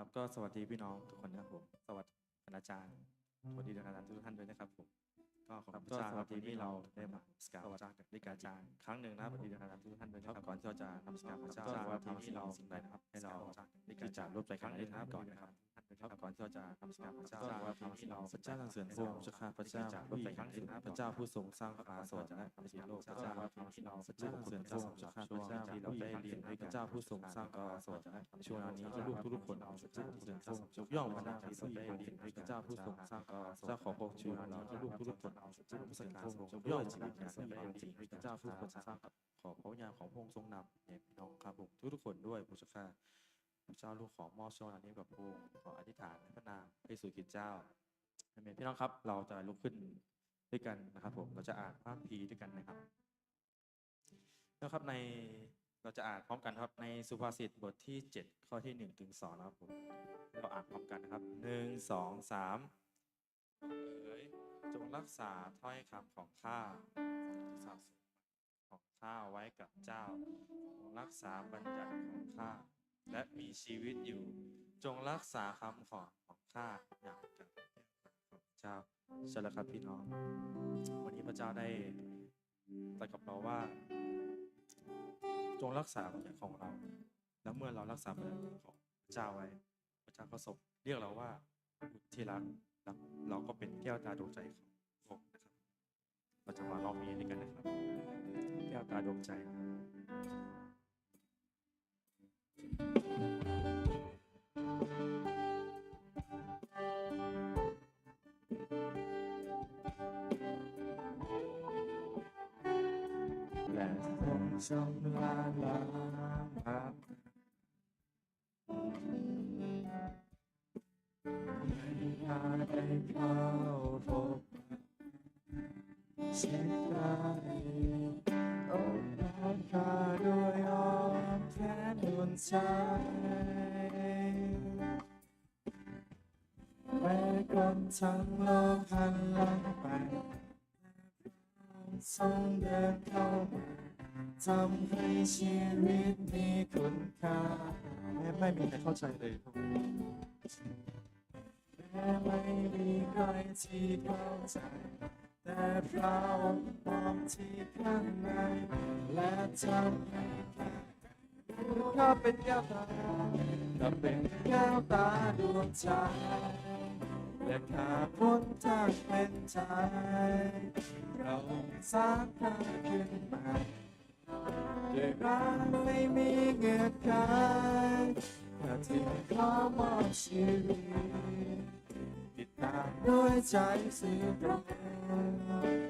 ครับก็สวัสดีพี่น้องทุกคนนะครับผมสวัสดีอาจารย์สวัสดีคณาจารย์ทุกท่านด้วยนะครับผม ก็ขอบคุณพระเจ้าครับที่เราได้มาสกาวจารย์ดิกาจารย์ครั้งหนึ่งนะครับสวัสดีคณาจารย์ทุกท่านด้วยนะครับก่อนที่เราจะนำสกาวพระเจ้าว่าทำที่เราสิ่งใดนะครับให้เราที่จะร่วมใจครั้งนี้นะครับก่อนนะครับครับก่อนที่เราจะนำสกาวพระเจ้าว่าทำที่เราพระเจ้าทางเสริญพระองค์เจ้าข้าพระเจ้าร่วมใจครั้งนี้นะครับพระเจ้าผู้ทรงสร้างฟ้าสวรรค์และพระโลกพระเจ้าว่าทำที่เราพระเจ้าทางเสริญพระองค์เจ้าข้าพระเจ้าที่เราได้เรียนด้วยพระเจ้าผู้ทรงสร้างฟ้าสวรรค์และช่วงนี้ลูกทุกๆคนเอาพระเจ้าทางเสริญพระองค์ยกย่องพระนามที่ทรงได้เรียนด้วยพระเจ้าผู้ทรงสร้างฟ้าสวรรค์เจ้าขอพระองค์ช่วยเราลูกทุกๆคนเอาพระเจ้าทรงการทรงยกย่องชีวิตอย่างที่ได้เรียนด้วยพระเจ้าผู้ทรงสร้างขอพระวิญญาณของพระองค์ทรงนำเนี่ยพี่น้องครับผมทุกๆคนด้วยพระเจ้าข้าพระเจ้าลูกขอมอบช่วงนี้กับพระองค์ขออธิษฐานในพระนามพระเยซูคริสต์เจ้าอาเมนพี่น้องครับ เราจะลุกขึ้นด้วยกันนะครับ ผมเราจะอ่านพระคัมภีร์ด้วยกันนะครับนะครับในเราจะอ่านพร้อมกันครับในสุภาษิตบทที่ 7 ข้อที่1ถึง2นะครับผมเราอ่านพร้อมกันนะครับหนึ่งสองสาม เอ๋ยจงรักษาถ้อยคำของข้าสะสมของข้าไว้กับเจ้า จงรักษาบัญญัติของข้าและมีชีวิตอยู่ จงรักษาคำของของข้าอย่างกับเจ้าใช่แล้วครับพี่น้อง วันนี้พระเจ้าได้ตรัสกับเราว่า จงรักษาบัญญัติของเรา แล้วเมื่อเรารักษาบัญญัติของพระเจ้าไว้ พระเจ้าก็ทรงเรียกเราว่าบุตรที่รัก เราก็เป็นแก้วตาดวงใจของพระองค์นะครับ เราจะมาลองมีด้วยกันนะครับ แก้วตาดวงใจและคงชำระล้างาได้เข้าพบเช็ดได้อกน้ำข้าด้วยอ้อมแขนดวงใจแม้คนทั้งโลกหันหลังไปทรงเดินเข้ามาทำให้ชีวิตมีคุณค่าแม้ไม่มีใครเข้าใจเลยครับแม้ ไม่มีใครที่เข้าใจแต่พระองค์มองที่ข้างในและทำให้ข้ารู้ข้าเป็นแก้วตาข้าเป็นแก้วตาดวงใจและข้าพ้นทางเป็นใจเราสร้างข้าขึ้นมาด้วยรักไม่มีเงื่อนไขข้าจึงขอมอบชีวิต ด้วยใจสื่อตรง